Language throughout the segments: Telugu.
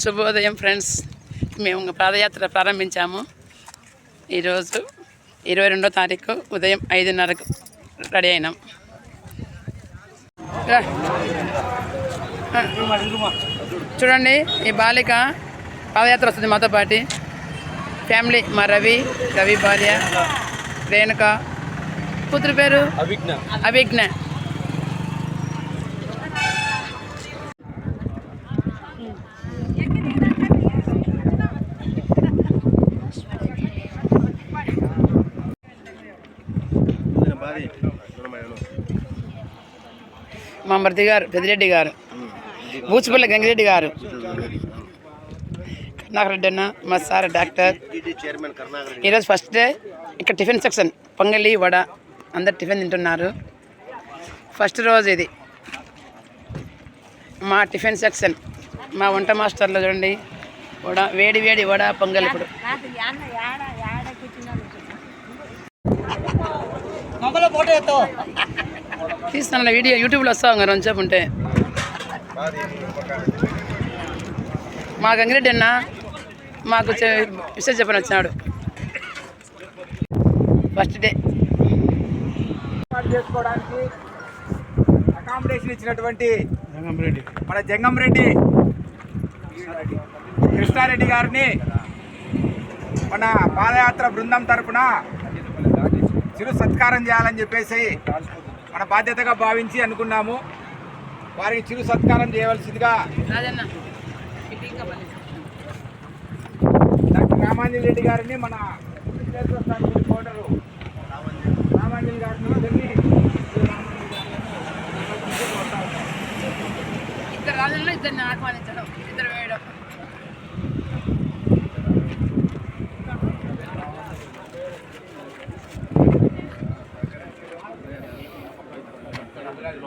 శుభోదయం ఫ్రెండ్స్ మేము పాదయాత్ర ప్రారంభించాము. ఈరోజు ఇరవై రెండో తారీఖు ఉదయం ఐదున్నరకు రెడీ అయినాం. చూడండి ఈ బాలిక పాదయాత్ర వస్తుంది మాతో పాటి. ఫ్యామిలీ మా రవి రవి భార్య రేణుక. కూతురు పేరు? అవిజ్ఞ. అభిజ్ఞ మా మరిది గారు పెద్దిరెడ్డి గారు. బూచిపల్లి గంగిరెడ్డి గారు. కర్ణాకరెడ్డి అన్న మా సార్ డాక్టర్. ఈరోజు ఫస్ట్ డే ఇక్కడ టిఫిన్ సెక్షన్ పొంగలి వడ. అందరు టిఫిన్ తింటున్నారు. ఫస్ట్ రోజు ఇది. మా టిఫిన్ సెక్షన్ మా వంట మాస్టర్లో చూడండి. వడ వేడి వేడి వడ పొంగల్ ఇప్పుడు. తీస్తాను వీడియో యూట్యూబ్లో వస్తాం కదా రోజు ఉంటే. మా గంగిరెడ్డి అన్న మాకు చె- విషయం చెప్పని వచ్చినాడు. ఫస్ట్ డే చేసుకోవడానికి అకామిడేషన్ ఇచ్చినటువంటి మన జంగం రెడ్డి కృష్ణారెడ్డి గారిని మన పాదయాత్ర బృందం తరపున చిరు సత్కారం చేయాలని చెప్పేసి మన బాధ్యతగా భావించి అనుకున్నాము. వారికి చిరు సత్కారం చేయవలసిందిగా డాక్టర్ రామాంజలి రెడ్డి గారిని మన కోటరు రామాంజలి గారిని ఇద్దరు రాజన్న ఇద్దరిని ఆహ్వానించడం ఇద్దరు వేయడం.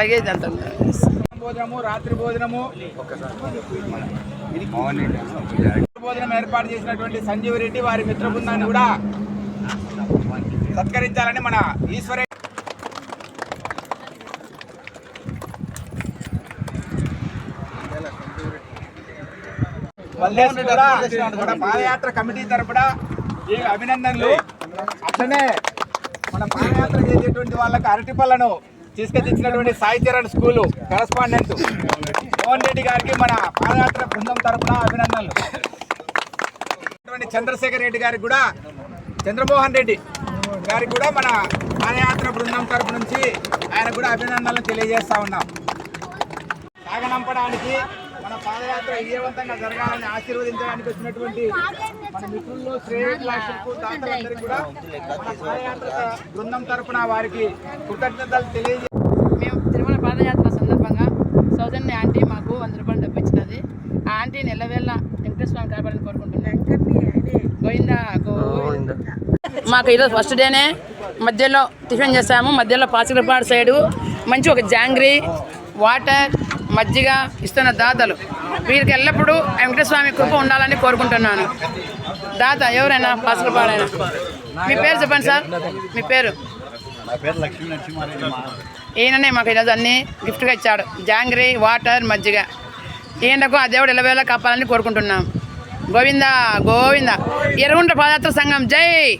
లగేజ్ అంత భోజనము రాత్రి భోజనము. భోజనం ఏర్పాటు చేసినటువంటి సంజీవ్ రెడ్డి వారి మిత్ర బృందాన్ని కూడా సత్కరించాలని మన ఈశ్వర కూడా మన పాదయాత్ర కమిటీ తరపున ఈ అభినందనలు. అట్లనే మన పాదయాత్ర చేసేటువంటి వాళ్ళకి అరటి పళ్ళను తీసుకొచ్చినటువంటి సాయి చరణ్ స్కూలు కరస్పాండెంట్. మోహన్ రెడ్డి గారికి మన పాదయాత్ర బృందం తరపున అభినందనలు. అటువంటి చంద్రశేఖర్ రెడ్డి గారికి కూడా చంద్రమోహన్ రెడ్డి గారికి కూడా మన పాదయాత్ర బృందం తరపు నుంచి ఆయన కూడా అభినందనలు తెలియజేస్తా ఉన్నాం. సాగనంపడానికి పాదయాత్ర విజయవంతంగా జరగాలని ఆశీర్వదించడానికి వచ్చినటువంటి మన మిత్రుల్లో శ్రేయకు దాతలందరికీ కూడా మన పాదయాత్ర బృందం తరపున వారికి కృతజ్ఞతలు తెలియజే మేము తిరుమల పాదయాత్ర సందర్భంగా సౌజన్య ఆంటీ మాకు వంద రూపాయలు డబ్బు ఇచ్చినది. ఆ ఆంటీని ఎల్లవేళ వెంకటేశ్వర స్వామి కాపాడాలని కోరుకుంటున్నాను గోవిందా గోవింద. మాకు ఈరోజు ఫస్ట్ డేనే మధ్యలో టిఫిన్ చేస్తాము మధ్యలో పాచికలపాడు సైడు. మంచి ఒక జాంగ్రీ వాటర్ మజ్జిగ ఇస్తున్న దాతలు. వీరికి ఎల్లప్పుడూ వెంకటేశ్వర స్వామి కృప ఉండాలని కోరుకుంటున్నాను. దాత ఎవరైనా పాచికలపాడైనా మీ పేరు చెప్పండి సార్. మీ పేరు? ఈయననే మాకు ఈరోజు అన్ని గిఫ్ట్గా ఇచ్చాడు. జాంగ్రీ వాటర్ మజ్జిగ. ఈయనకు ఆ దేవుడు ఎలవేళ కాపాలని కోరుకుంటున్నాం. గోవింద గోవింద. ఎర్రగుంట పాదయాత్ర సంఘం జై!